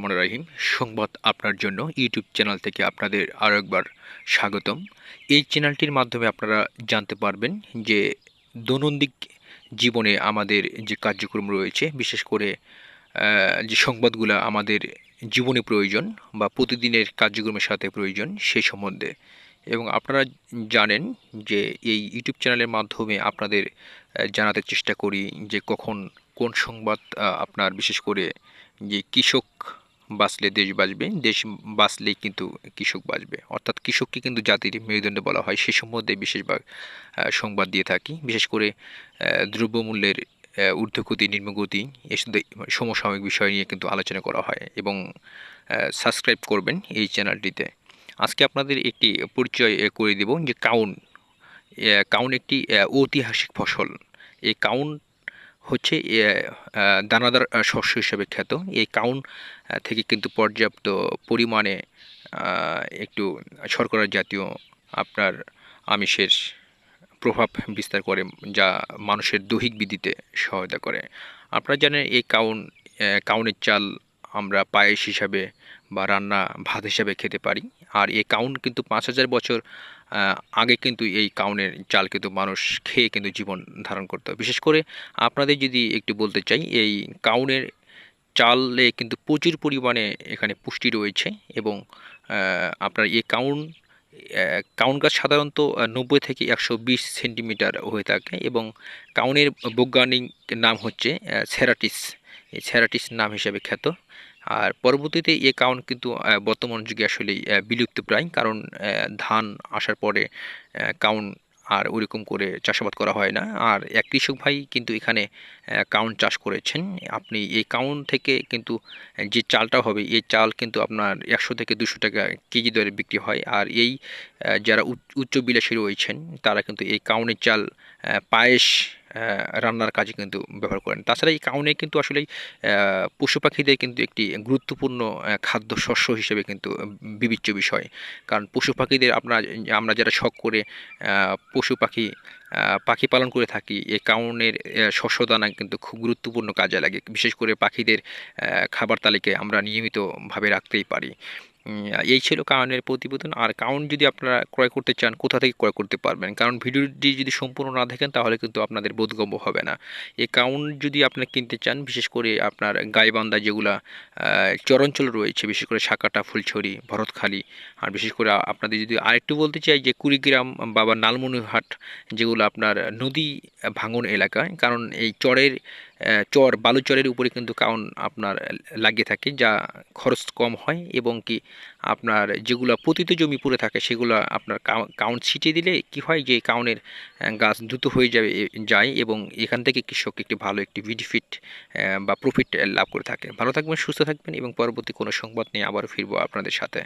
রহমান রাহিম সংবাদ আপনার জন্য ইউটিউব চ্যানেল থেকে আপনাদের আরও একবার স্বাগতম। এই চ্যানেলটির মাধ্যমে আপনারা জানতে পারবেন যে দৈনন্দিন জীবনে আমাদের যে কার্যক্রম রয়েছে, বিশেষ করে যে সংবাদগুলো আমাদের জীবনে প্রয়োজন বা প্রতিদিনের কার্যক্রমের সাথে প্রয়োজন সেই সম্বন্ধে। এবং আপনারা জানেন যে এই ইউটিউব চ্যানেলের মাধ্যমে আপনাদের জানাতে চেষ্টা করি যে কখন কোন সংবাদ আপনার বিশেষ করে যে কৃষক বাঁচলে দেশ বাঁচবে, দেশ বাঁচলেই কিন্তু কৃষক বাঁচবে। অর্থাৎ কৃষককে কিন্তু জাতির মেরুদণ্ড বলা হয়। সে সম্বন্ধে বিশেষভাগ সংবাদ দিয়ে থাকি। বিশেষ করে দ্রব্যমূল্যের ঊর্ধ্বগতি, নিম্নগতি এসব সমসাময়িক বিষয় নিয়ে কিন্তু আলোচনা করা হয় এবং সাবস্ক্রাইব করবেন এই চ্যানেলটিতে আজকে আপনাদের একটি পরিচয় করে দেব যে কাউন কাউন একটি ঐতিহাসিক ফসল। এই কাউন হচ্ছে দানাদার শস্য হিসেবে খ্যাত। এই কাউন থেকে কিন্তু পর্যাপ্ত পরিমাণে একটু শর্করা জাতীয় আপনার আমিষের প্রভাব বিস্তার করে, যা মানুষের দৈহিক বৃদ্ধিতে সহায়তা করে। আপনারা জানেন, এই কাউন কাউনের চাল আমরা পায়েস হিসাবে বা রান্না ভাত হিসাবে খেতে পারি। আর এই কাউন কিন্তু পাঁচ হাজার বছর আগে কিন্তু এই কাউনের চাল কিন্তু মানুষ খেয়ে কিন্তু জীবন ধারণ করতো। বিশেষ করে আপনাদের যদি একটু বলতে চাই, এই কাউনের চালে কিন্তু প্রচুর পরিমাণে এখানে পুষ্টি রয়েছে এবং আপনার এই কাউন কাউন গাছ সাধারণত নব্বই থেকে একশো বিশ সেন্টিমিটার হয়ে থাকে এবং কাউনের বৈজ্ঞানিক নাম হচ্ছে সেরাটিস এই সেরাটিস নাম হিসেবে খ্যাত। আর পরবর্তীতে এই কাউন কিন্তু বর্তমান যুগে আসলে বিলুপ্ত প্রায়। কারণ ধান আসার পরে আহ, কাউন আর ওরকম করে চাষাবাদ করা হয় না। আর এক কৃষক ভাই কিন্তু এখানে কাউন চাষ করেছেন। আপনি এই কাউন থেকে কিন্তু যে চালটা হবে এই চাল কিন্তু আপনার একশো থেকে দুশো টাকা কেজি দরে বিক্রি হয়। আর এই যারা উচ্চ- বিলাসী রয়েছেন তারা কিন্তু এই কাউনের চাল পায়েস রান্নার কাজে কিন্তু ব্যবহার করেন। তাছাড়া এই কাউনে কিন্তু আসলে পশু পাখিদের কিন্তু একটি গুরুত্বপূর্ণ খাদ্য শস্য হিসেবে কিন্তু বিবেচ্য বিষয়। কারণ পশু পাখিদের আপনার আমরা যারা শখ করে পশু পাখি পাখি পালন করে থাকি এই কাউনের আহ, শস্য দানা কিন্তু খুব গুরুত্বপূর্ণ কাজে লাগে। বিশেষ করে পাখিদের খাবার তালিকায় আমরা নিয়মিতভাবে রাখতেই পারি। এই ছিল কাউনের প্রতিবেদন। আর কাউন যদি আপনারা ক্রয় করতে চান, কোথা থেকে ক্রয় করতে পারবেন? কারণ ভিডিওটি যদি সম্পূর্ণ না দেখেন, তাহলে কিন্তু আপনাদের বোধগম্য হবে না। এই কাউন যদি আপনারা কিনতে চান, বিশেষ করে আপনার গাইবান্ধা যেগুলা চরাঞ্চল রয়েছে, বিশেষ করে সাকাটা, ফুলছড়ি, ভরতখালি, আর বিশেষ করে আপনাদের যদি আরেকটু বলতে চাই যে কুড়িগ্রাম বাবা নালমনিহাট যেগুলো আপনার নদী ভাঙন এলাকায় কারণ এই চরের চর বালুচরের উপরে কিন্তু কাউন আপনার লাগিয়ে থাকে, যা খরচ কম হয় এবং কি আপনার যেগুলো পতিত জমি পড়ে থাকে সেগুলো আপনার কাউ- কাউন ছিটিয়ে দিলে কি হয় যে কাউনের গাছ দ্রুত হয়ে যাবে যায় এবং এখান থেকে কৃষক একটি ভালো একটি বেনিফিট বা প্রফিট লাভ করে থাকে। ভালো থাকবেন, সুস্থ থাকবেন এবং পরবর্তী কোনো সংবাদ নিয়ে আবার ফিরবো আপনাদের সাথে।